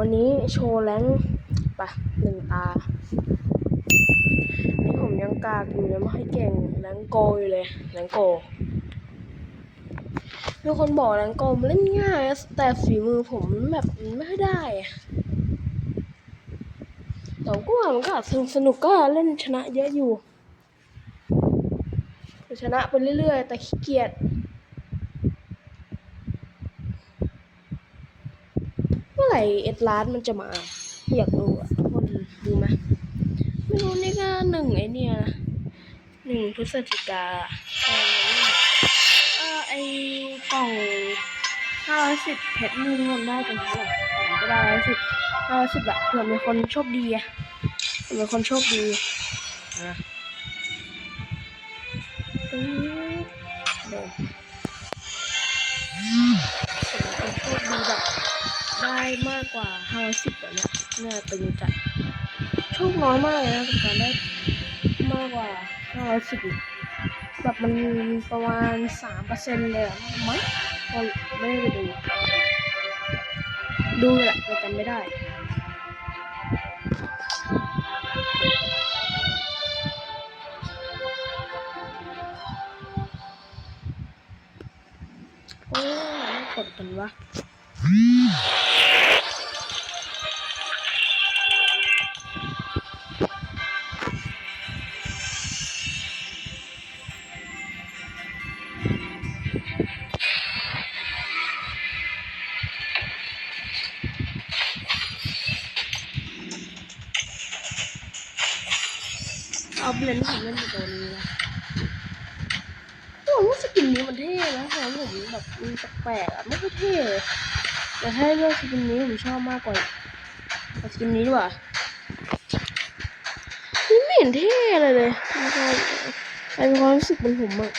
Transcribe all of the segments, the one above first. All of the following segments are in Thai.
วันนี้โชว์แรงปะหนึ่งตา นี่ผมยังกากอยู่ยังไม่ค่อยเก่งแรงโกอยู่เลยแรงโกมีคนบอกแรงโกมเล่นง่าย แต่ฝีมือผมแบบไม่ค่อยได้แต่ก็ว่ามันก็สนุกสนุกก็เล่นชนะเยอะอยู่ชนะไปเรื่อยๆ แต่ขี้เกียจ เมื่อไห ร่เอ็ดลาสมันจะมา อยากรู้อะทุกคนดูไหมไม่รู้นี่ก็หนึ่งไอเนี่ยนะหนึ่งพฤศจิกาเออเออไอกล่องห้าร้อยสิบเพชรนี่ทุกคนได้กันเท่าไหร่ผมก็ได้ร้อยสิบห้าร้อยสิบอะเผื่อมีคนโชคดีอะเผื่อมีคนโชคดีอะ มากกว่าห้าสิบอะเนี่ยเนี่ยตึงจัดโชคน้อยมากเลยนะกับการได้มากกว่าห้าสิบแบบมันประมาณสามเปอร์เซ็นต์เลยอะมั้งก็ไม่ได้ไปดู ดูแหละแต่จำไม่ได้โอ้ยไม่กดกันวะ แต่ถ้เลือกสกินนี้ผมชอบมากกว่าสกินนี้ดีกว่าไม่เห็นเท่เลยเลยมันก็ไอ้ความรู้สึกมันผมอะ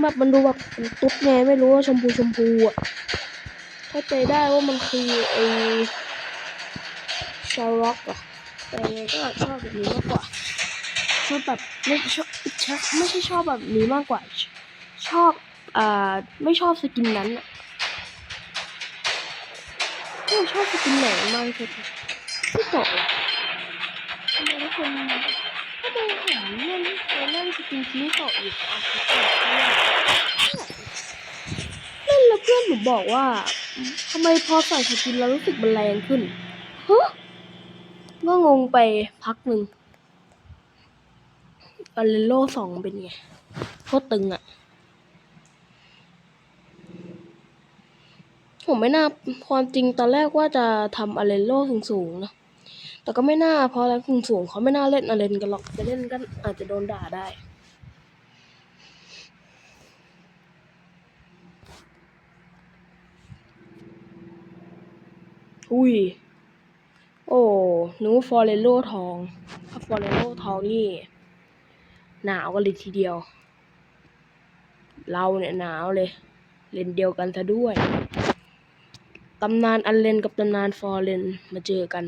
แบบมันดูแบบตุ๊ดไงไม่รู้ว่าชมพูชมพูอะเข้าใจได้ว่ามันคือไอ้ชาร็อกอะแต่ก็ชอบแบบนี้มากกว่าชอบแบบไม่ชอบไม่ใช่ชอบแบบนี้มากกว่า ชอบอ่าไม่ชอบสกินนั้นอะ ไม่ชอบสกินไหนมากที่สุดที่ตกอะทำไมทุกคนทำไมผมเล่นเล่นสกินที่ตกอีกอะเล่นแล้วเพื่อนหนูบอกว่าทำไมพอใส่สกินแล้วรู้สึกมันแรงขึ้นฮะก็งงไปพักหนึ่งอเลโลสองเป็นไงโคตรตึงอะ่ ผมไม่น่าความจริงตอนแรกว่าจะทำอเลนโลสูงๆนะแต่ก็ไม่น่าเพราะแล้วสูงๆเขาไม่น่าเล่นอเลนกันหรอกจะเล่นกันอาจจะโดนด่าได้อุ้ย โอ้นึกว่าฟอร์เรโลทอง ถ้าฟอร์เรโลทองนี่ หนาวกันเลยทีเดียว เราเนี่ยหนาวเลย เล่นเดียวกันซะด้วย ตำนานอันเลนกับตำนานฟอร์เรนมาเจอกัน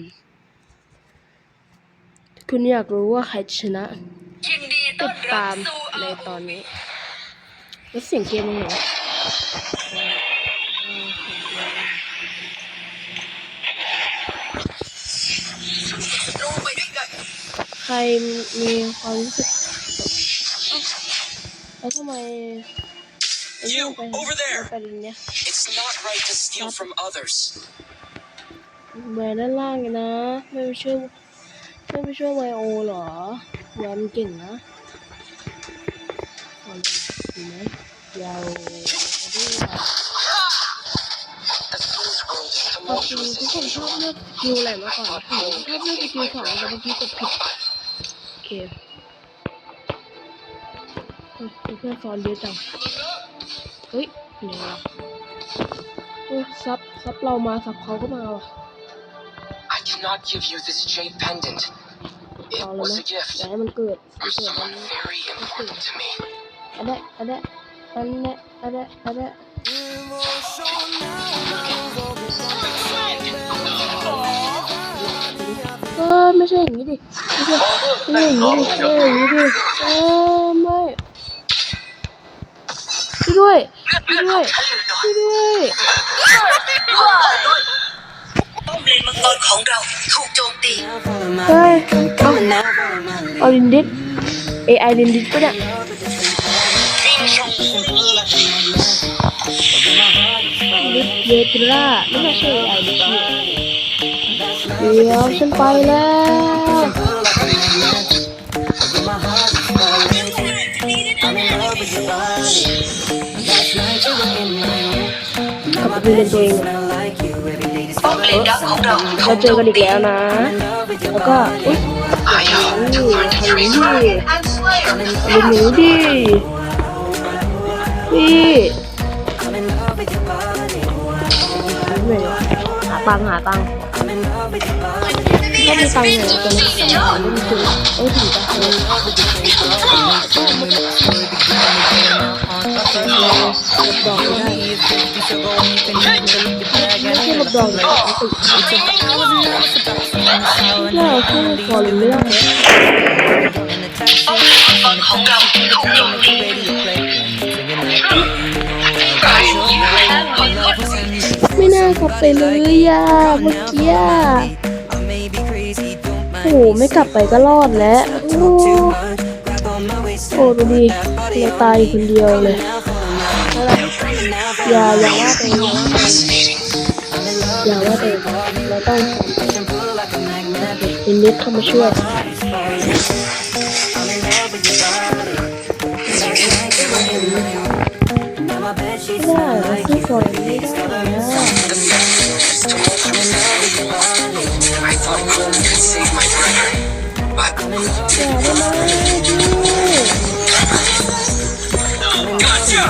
คุณอยากรู้ว่าใครจะชนะยินดีต้ติอนดรัตาบมสู่ในอาตอนนี้ แล้วเสียงเกมมันเหรอลงไปด้วยกันใครมีความรู้สึกเอ้าแล้วทำไมไอ้เนี่ย You, ไป over there It's not right to steal from others. แหวนด้านล่างไงนะ ไม่ไปช่วยไม่ไปช่วยไวโอเหรอแหวนมันเก่งนะเอาเลยดีไหมยาวด้วย The fool's world is ขอบคุณทุกคนชอบเลือกสกิลอะไรมากกว่าผมชอบเลือกสกิลสองแต่เมื่อกี้กดผิดโอเคเพื่อนสอนเยอะจังเฮ้ยเดี๋ยวเฮ้ย ซับซับเรามาซับเขาก็มาว่ะ I cannot give you this jade pendant. It เอาเลย was ไหม a gift อย่าให้มันเกิดมัน from เกิดมัน someone very important to me. อันเนี้ยอันเนี้ยอันเนี้ยอันเนี้ยอันเนี้ย เออไม่ใช่อย่างนี้ดิไม่ใช่ไม่ใช่อย่างนี้ดิไม่ใช่อย่างนี้ดิเออไม่ ช่วยด้วยช่วยด้วยช่วยด้วยป้อมเลนมังมังกรของเราถูกโจมตีเฮ้ยเอาเอาลินดิส AI ลินดิสปะเนี่ยลิเวทราไม่ใช่ AI ลิสเดี๋ยวฉันไปแล้ว กลับไปดูเล่นตัวเองอะป้อมเลนดักของเราถูเรากเจโจอมกันอีกตีแล้วนะ แล้วก็อุ๊ย I hope to นี่ find a ทำ trace นี่ of ดูหนูดิพี่ไม่หาตังค์หาตัง ก็มีตังค์อยู่ตอนนี้เล่นถึงเอ้ยถึงจะเลยหลบอกไม่ได้ไม่ใช่หลบดอกเลยติดแล้วแค่พอเลยไม่ได้ป้อมเลนมังกรของเราถูกโจมตีไม่น่ากลับไปเลยอะเมื่อกี้อ่ โอ้โหไม่กลับไปก็รอดแล้ว โอ้โอ้ดูดิเราตายอยู่คนเดียวเลยนั่นแหละอย่าอย่าว่าตัวเองอย่าว่าตัวเองเราต้องเป็นนิดเข้ามาช่วยไม่ได้เราสู้ฝนไม่ได้นะ Gotcha!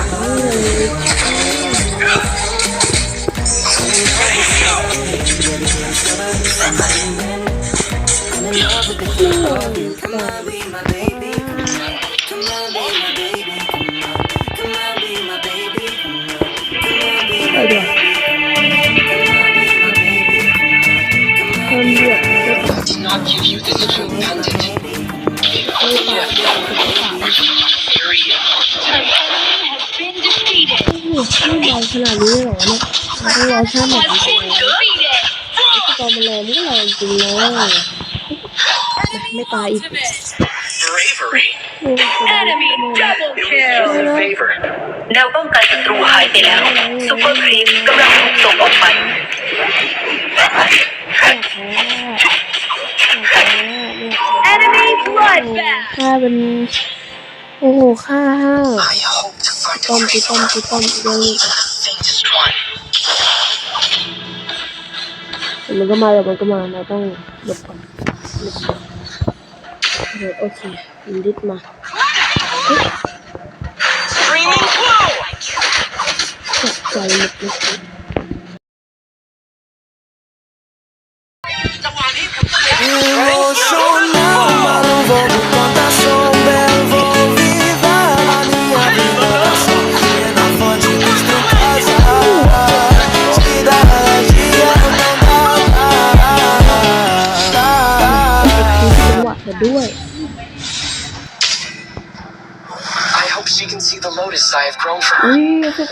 ไม่แรงขนาดนี้เลยเหรอเนี่ยมันต้องรอชาติหมดจริงๆนะไอ้ตอนมันแรงมันก็แรงจริงนะไม่ตายอีก Bravery. โอ้โห Enemy double It was your favor. แนวป้องกันศัตรูหายไปแล้วซุปเปอร์ครีมกำลังถูกส่งออกไป Enemy bloodbath ค่าเป็นโอ้โหค่าห้า Pompi, pompi, pompi dali. Magkama, magkama, natang lupa. Lupa. Oh, okay, okay. Hindi ma. Screaming blow! Kaya, kaya. Gitu? ว้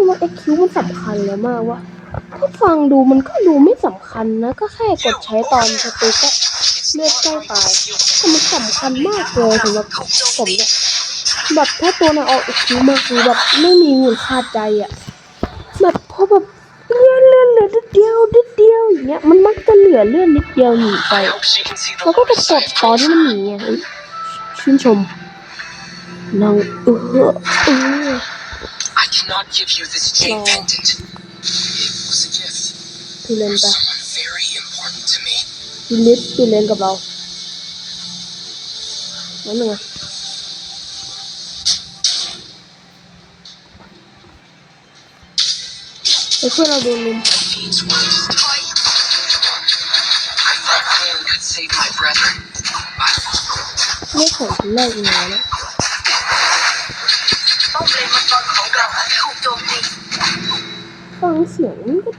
มว่าเอ็กคิวมันสำคัญเลยมากว่าถ้าฟังดูมันก็ดูไม่สำคัญนะ ก็แค่กดใช้ตอนสตูก็เลือดใกล้ตายแต่มันสำคัญมากเลยสำหรับผมเนี่ยแบบถ้าตัวไหนออกเอ็กคิวมาคือแบบไม่มีเงินคาใจอะแบบพอแบบเลื่อนเลื่อนเหลือนิดเดียวนิดเดียวอย่างเงี้ยมันมักจะเหลือเลื่อนนิดเดียวหนีไปแล้วก็ไปกดตอนที่มันหนีอะชื่นชมนางเออเออ I cannot give you this jade so, pendant. It was a gift. Pilen ba? Someone very important to me. Pilit, pilen ka ba? Ano nga? That's what I do mean. I thought could save my brethren. ฟังเสียงมันก็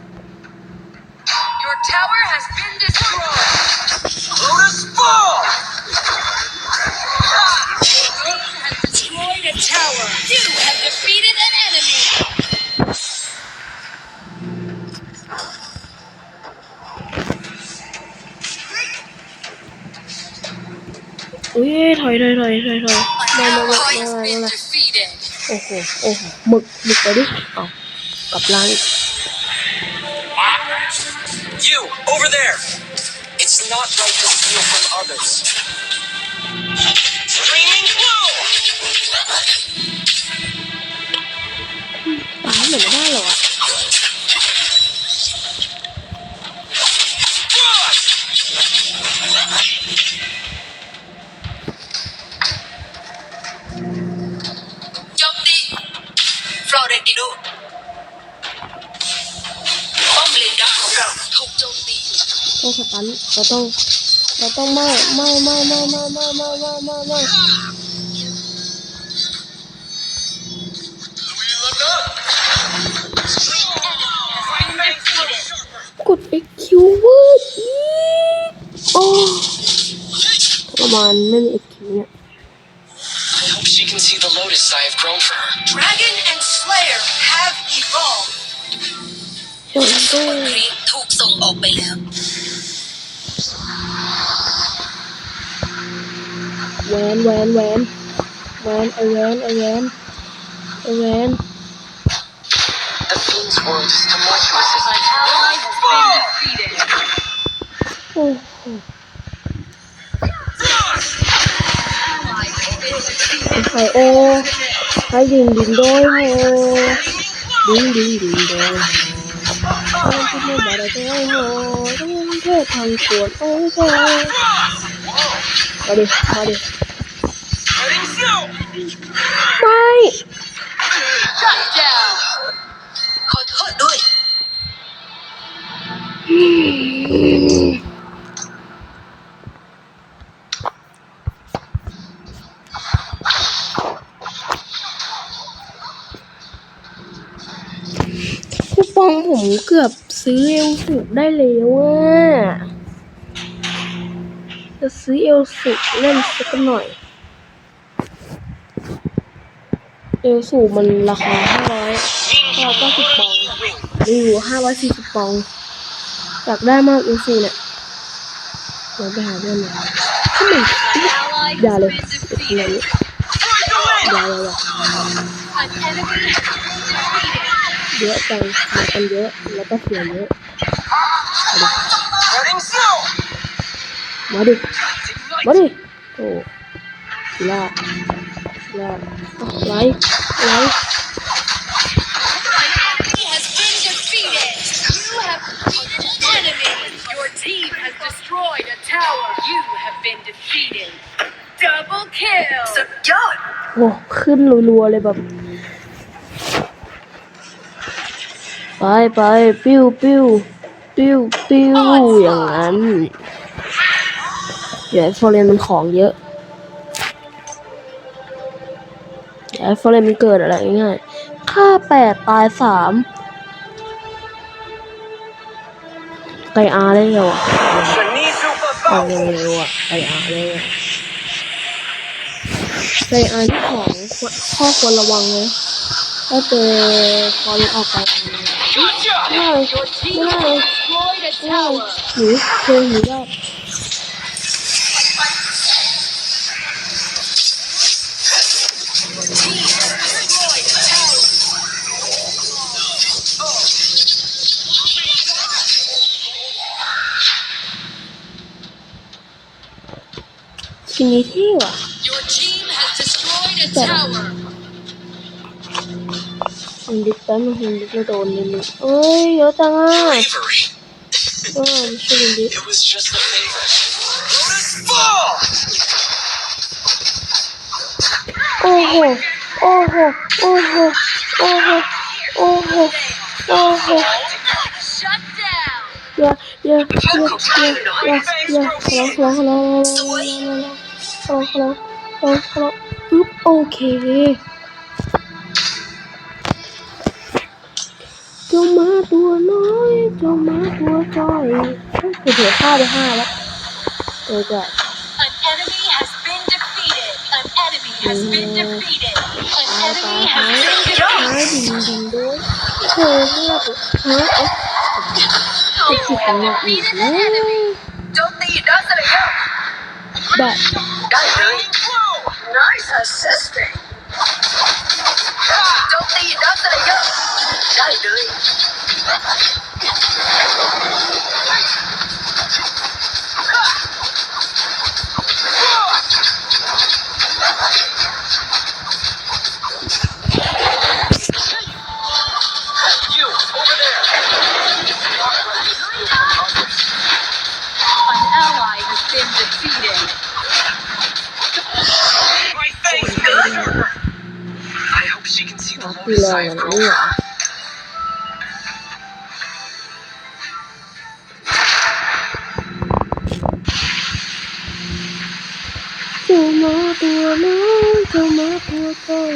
Your tower has been destroyed Lotus Fall! destroyed a tower You have defeated an enemy อุ้ยถอยถอยถอยถอยถอยมามามามามามา defeated โอ้โหโอ้โหหมึกหมึกไปดิเอา Kaplan. You, over there! It's not right to steal from others. เราต้อง เราต้องไม่ไม่ไม่ไม่ไม่ไม่ไม่ไม่ไม่ไม่กด XQ เวิร์อีโอ้ประมาณไม่มี XQ เนี่ย I hope she can see the lotus I have grown for her. Dragon and Slayer have evolved เดี๋ยวมันก็ครีปถูกส่งออกไปแล้ว แหวนแหวนแหวนแหวนไอแหวนไอแหวนไอแหวน The fiend's world is tumultuous as I ally has been defeated โอ้โห ally has been defeated ไข่โอไข่ดินดินโดยโฮดินดินดินโดยโฮต้องคิดไม่บาดใจโฮต้องเทศทางขวดโอ้โห มาดิ มาดิ Heading south! ไม่ shut down ขอโทษด้วย คูปองผมเกือบซื้อเอลสุได้แล้วอะ จะซื้อเอลสุเล่นสักหน่อย เอลสูมันราคาห้าร้อยห้าร้อยเก้าสิบปองมีอยู่ห้าร้อยสี่สิบปองอยากได้มากเอลสูเนี่ยเดี๋ยวไปหาเพื่อนมาทำไมอย่าเลย has เด็ก been คนนี้ defeated อย่าอย่าอย่า an enemy has been defeated เยอะจังมากันเยอะแล้วก็เสียเยอะ มาดิ มาดิ โอ้ลาลาไหลไหลโอ้ขึ้นรัวๆเลยแบบ ไปไปปิ้วปิ้วปิ้วปิ้วอย่างนั้น เดี๋ยวไอ้ฟอร์เรนมันของเยอะเดี๋ยวไอ้ฟอร์เรนมันเกิดอะไรง่ายๆฆ่าแปดตายสามไกอาได้เร็วอะเอาเร็วๆอะไกอาได้เร็วไกอาที่ของข้อควรระวังเลยถ้าเจอฟอเรนออกไปไม่ได้ Your team ไม่ได้ has destroyed a ไม่ได้หนีเจอหนี นนิดนึงเอ้ยเยอะจังอะ bravery. เออไม่ใช่ฮินดิส It was just a favor. Lotus Fall! โอ้โหโอ้โหโอ้โหโอ้โหโอ้โหโอ้โห Shut down. อย่าอย่าอย่าอย่าอย่าอย่าขอ รอรอรอรอปึ๊บโอเคเจ้ามาตัวน้อยเจ้ามาตัวจ้อยกูเถือห้าไปห้าแล้วเอ้ะ An enemy ดิดิด้วยเธอเลือกฮะโอ้ยติด have หนักอีกเลย But? Nice assisting. Don't think he does that, lời mình đi ạ Châu mơ tua mơ, châu mơ tua châu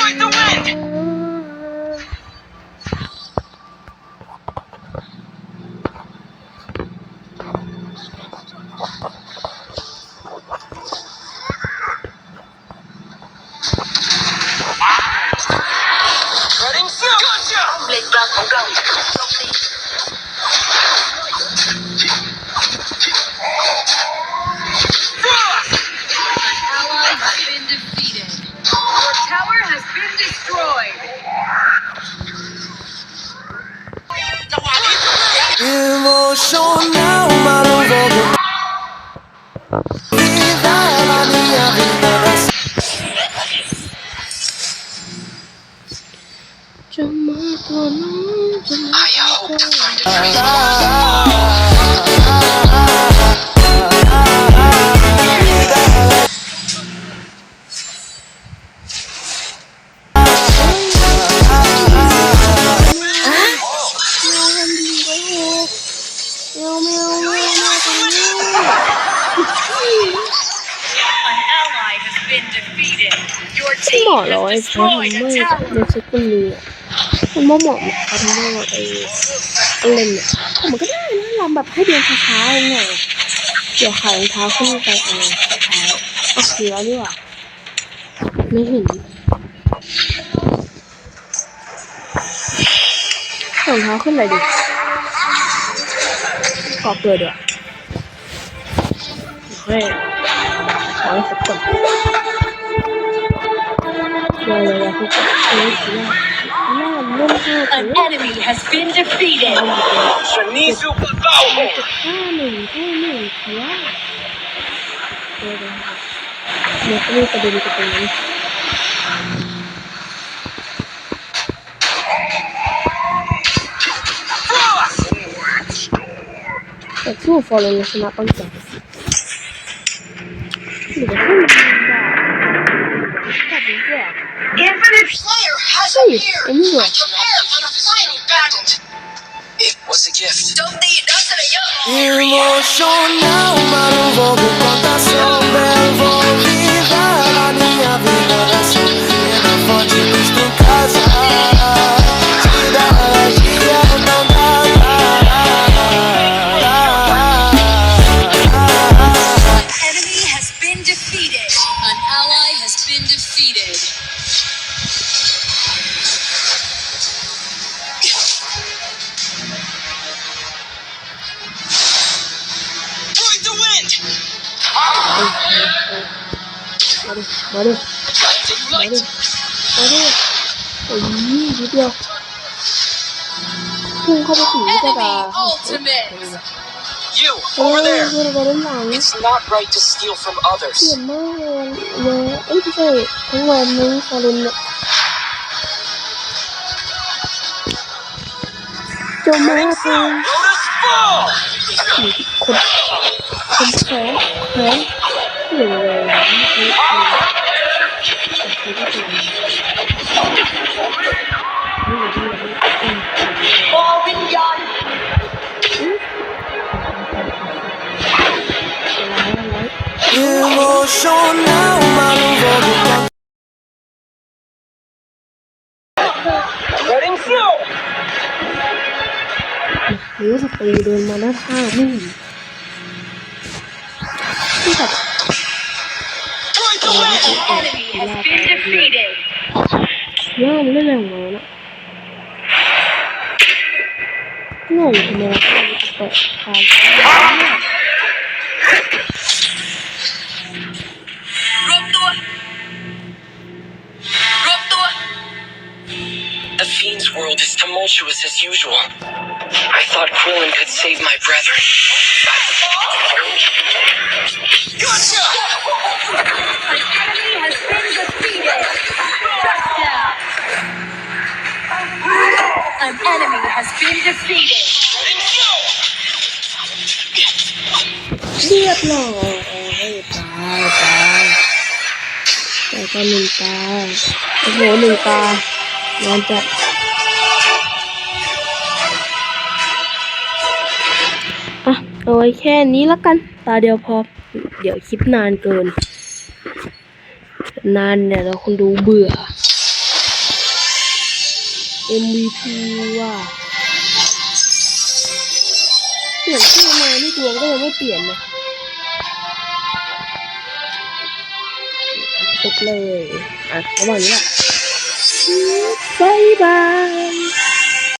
Ôi, Oh, I hope to find a อ่ เหมาะเราไอ้ has เขา destroyed ทำ a ไม่ tower. ในเซ็ตคนนี้มันไม่เหมาะกับเขาทำไม่ไอ้เล่นเนี่ยมันก็ได้นะลำแบบให้เดินช้าๆเองเนี่ยเดี๋ยวขายรองเท้าขึ้นไปเอาเท้าเอาเสือดีกว่าไม่เห็นรองเท้าขึ้นเลยดิขอบเกิดด้วยเฮ้ยขอให้สักคน An enemy has been defeated. Shanisu Pagao. Tak semua follow yang senapang tak. Tidak semua. As anywhere. I command you find abandoned. It was a gift. Don't think nothing my you. Emocional, maluco. enemy ultimate. You over there. It's not right to steal from others. Cutting through. ห็นที่แบบ An enemy has been defeated. ย่ามันเล่นอะไรของมัน world is tumultuous as usual. I thought Krillin could save my brethren. Gotcha! enemy has been defeated. Shut down. An enemy has been defeated. เรียบร้อยตายตายแต่ก็หนึ่งตาโอ้โหหนึ่งตางานจัด เอาไว้แค่นี้แล้วกัน ตาเดียวพอ เดี๋ยวคลิปนานเกิน นานเนี่ยเราคนดูเบื่อ MVP ว่าเปลี่ยนชื่อมานี่ดวงก็ยังไม่เปลี่ยนนะตกเลย อะระหว่างนี้แหละบายบาย